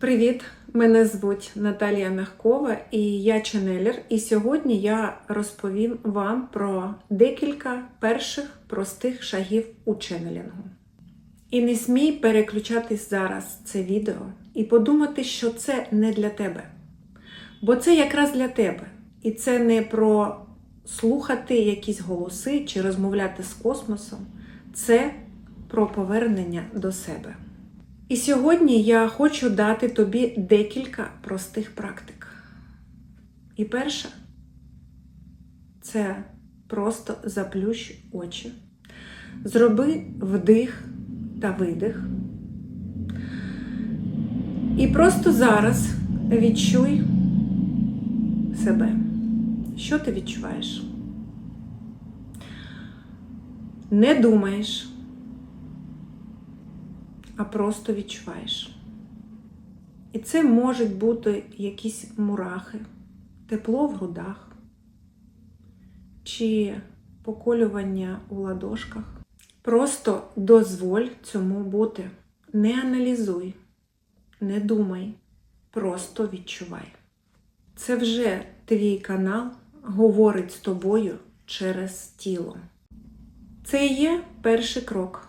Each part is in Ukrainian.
Привіт! Мене звуть Наталія Мягкова і я ченелер. І сьогодні я розповім вам про декілька перших простих шагів у ченелінгу. І не смій переключатись зараз це відео і подумати, що це не для тебе. Бо це якраз для тебе. І це не про слухати якісь голоси чи розмовляти з космосом. Це про повернення до себе. І сьогодні я хочу дати тобі декілька простих практик. І перша це просто заплющ очі. Зроби вдих та видих. І просто зараз відчуй себе. Що ти відчуваєш? Не думаєш, а просто відчуваєш. І це можуть бути якісь мурахи, тепло в грудах чи поколювання у ладошках. Просто дозволь цьому бути. Не аналізуй, не думай, просто відчувай. Це вже твій канал говорить з тобою через тіло. Це є перший крок.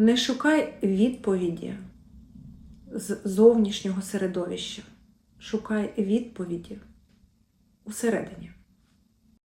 Не шукай відповіді з зовнішнього середовища. Шукай відповіді усередині.